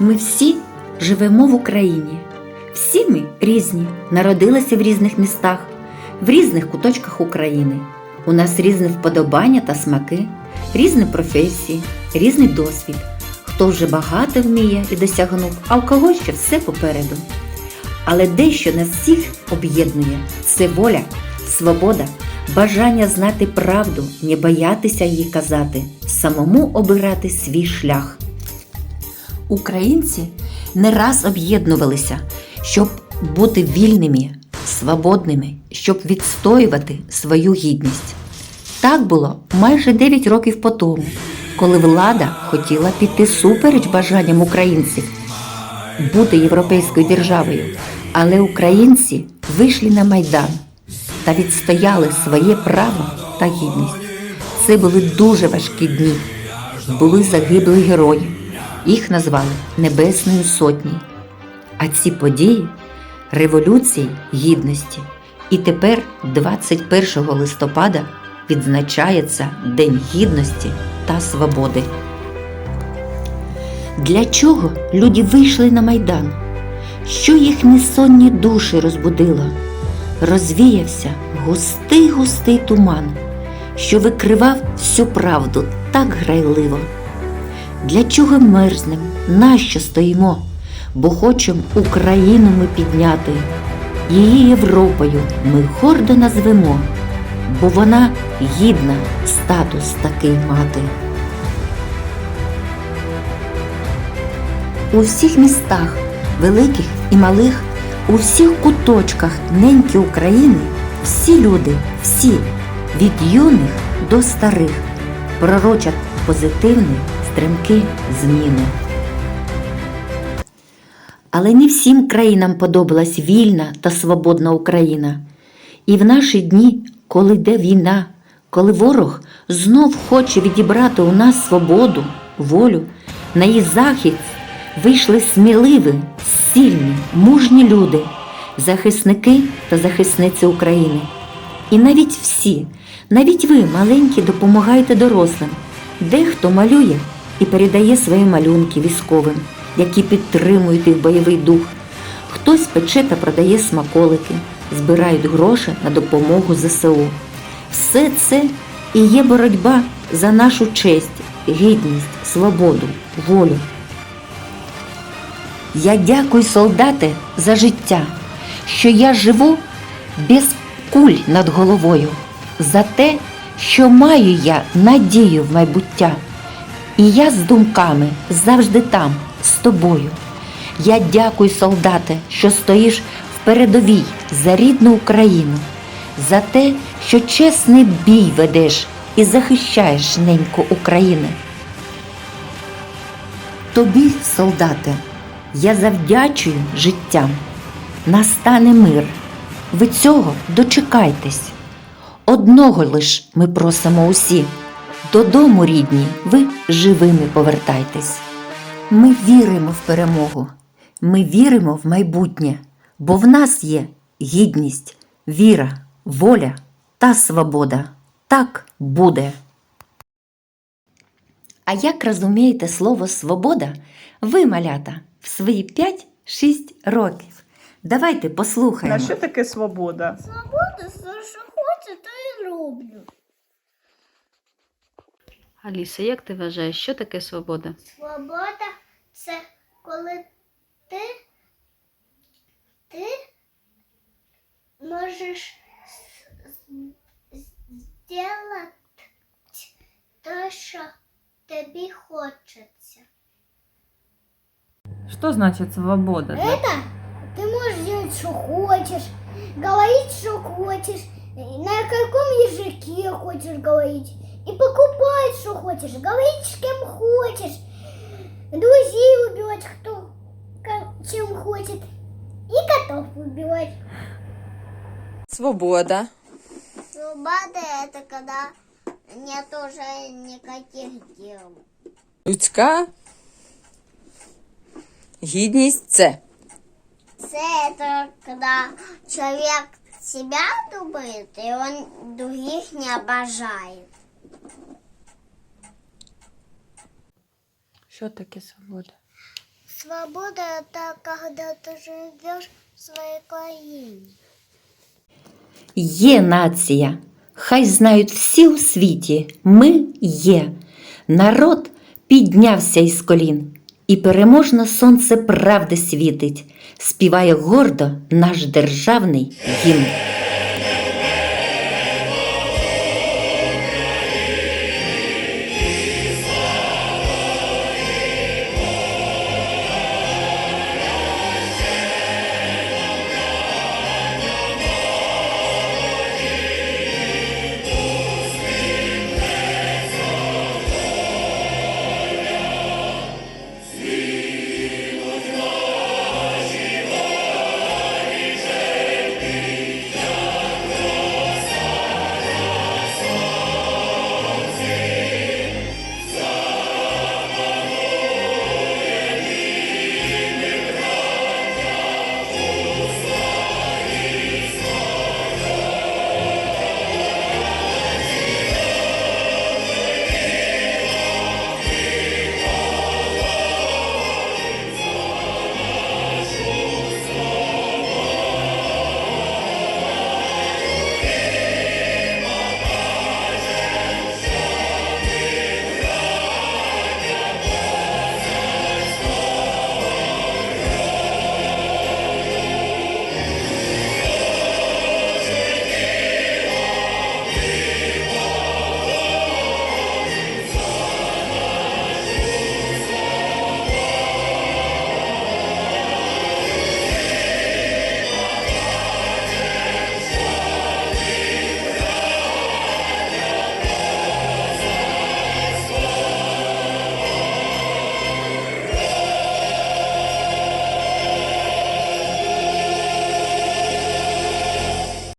Ми всі живемо в Україні. Всі ми різні, народилися в різних містах, в різних куточках України. У нас різні вподобання та смаки, різні професії, різний досвід. Хто вже багато вміє і досягнув, а у кого ще все попереду. Але дещо нас всіх об'єднує це воля, свобода, бажання знати правду, не боятися її казати, самому обирати свій шлях. Українці не раз об'єднувалися, щоб бути вільними, свободними, щоб відстоювати свою гідність. Так було майже 9 років по тому, коли влада хотіла піти супереч бажанням українців бути європейською державою, але українці вийшли на майдан та відстояли своє право та гідність. Це були дуже важкі дні. Були загиблі герої. Їх назвали Небесною Сотні. А ці події революції гідності. І тепер, 21 листопада, відзначається День Гідності та Свободи. Для чого люди вийшли на майдан? Що їхні сонні душі розбудило? Розвіявся густий густий туман, що викривав всю правду так грайливо. Для чого мерзнем? Нащо стоїмо? Бо хочемо Україну ми підняти. Її Європою ми гордо назвемо, бо вона гідна статус такий мати. У всіх містах, великих і малих, у всіх куточках неньки України всі люди, всі, від юних до старих, пророчать позитивні стрімкі зміни. Але не всім країнам подобалась вільна та свободна Україна. І в наші дні, коли йде війна, коли ворог знов хоче відібрати у нас свободу, волю, на її захист вийшли сміливі, сильні, мужні люди, захисники та захисниці України. І навіть всі, навіть ви, маленькі, допомагаєте дорослим. Дехто малює і передає свої малюнки військовим, які підтримують їх бойовий дух. Хтось пече та продає смаколики, збирають гроші на допомогу ЗСУ. Все це і є боротьба за нашу честь, гідність, свободу, волю. Я дякую, солдати, за життя, що я живу без куль над головою, за те, що маю я надію в майбуття. І я з думками завжди там, з тобою. Я дякую, солдате, що стоїш в передовій за рідну Україну, за те, що чесний бій ведеш і захищаєш неньку України. Тобі, солдате, я завдячую життям. Настане мир. Ви цього дочекайтесь. Одного лиш ми просимо усі. Додому, рідні, ви живими повертайтесь. Ми віримо в перемогу. Ми віримо в майбутнє, бо в нас є гідність, віра, воля та свобода. Так буде. А як розумієте слово свобода, ви, малята, в свої 5-6 років? Давайте послухаємо. А що таке свобода? Свобода, що хочу, то і роблю. Аліса, як ти вважаєш, що таке свобода? Свобода це коли ти, ти можеш зробити те, що тобі хочеться. Что значит свобода? для- Это ты можешь делать, что хочешь, говорить, что хочешь, на каком языке хочешь говорить, и покупать, что хочешь, говорить с кем хочешь, друзей убивать, кто чем хочет, и котов убивать. Свобода. Свобода это когда нет уже никаких дел. Людська. Гідність це. Це это когда человек себя думает, и он других не обожает. Що таке свобода? Свобода – это когда ты живешь в своей краине. Є нація. Хай знають всі у світі. Ми є. Народ піднявся із колін, і переможно сонце правди світить, співає гордо наш державний гімн.